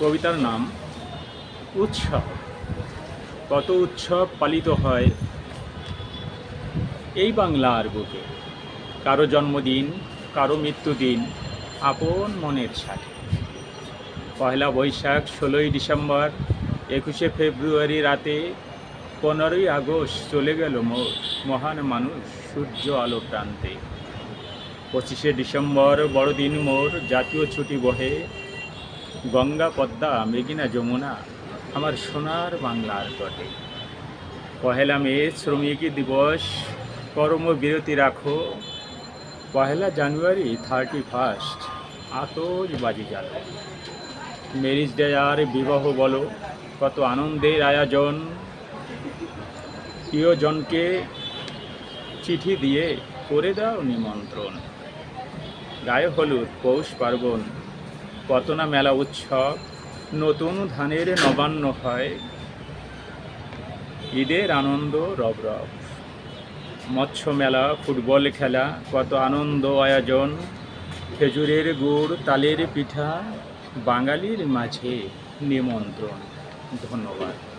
কবিতার নাম, উৎসব কত উৎসব পালিত হয় এই বাংলার বুকে। কারও জন্মদিন, কারও মৃত্যুদিন আপন মনের সাথে পয়লা বৈশাখ, ষোলোই ডিসেম্বর, একুশে ফেব্রুয়ারি রাতে পনেরোই আগস্ট চলে গেল মহান মানুষ সূর্য আলো প্রান্তে। পঁচিশে ডিসেম্বর বড়দিন মোর, জাতীয় ছুটি বহে। গঙ্গা, পদ্মা মেঘিনা যমুনা আমার সোনার বাংলার তটে পহেলা মে শ্রমিক দিবস কর্মবিরতি রাখো। পহেলা জানুয়ারি থার্টি ফার্স্ট আতশবাজি জ্বালো। ম্যারিজ ডে আর বিবাহ বলো, কত আনন্দের আয়োজন। প্রিয়জনকে চিঠি দিয়ে করে দাও নিমন্ত্রণ। গায়ে হলুদ পৌষ পার্বণ। কত না মেলা উৎসব, নতুন ধানের নবান্ন হয়। ঈদের আনন্দ রব রব। মৎস্য মেলা, ফুটবল খেলা, কত আনন্দ আয়োজন। খেজুরের গুড়, তালের পিঠা, বাঙালির মাঝে নিমন্ত্রণ। ধন্যবাদ।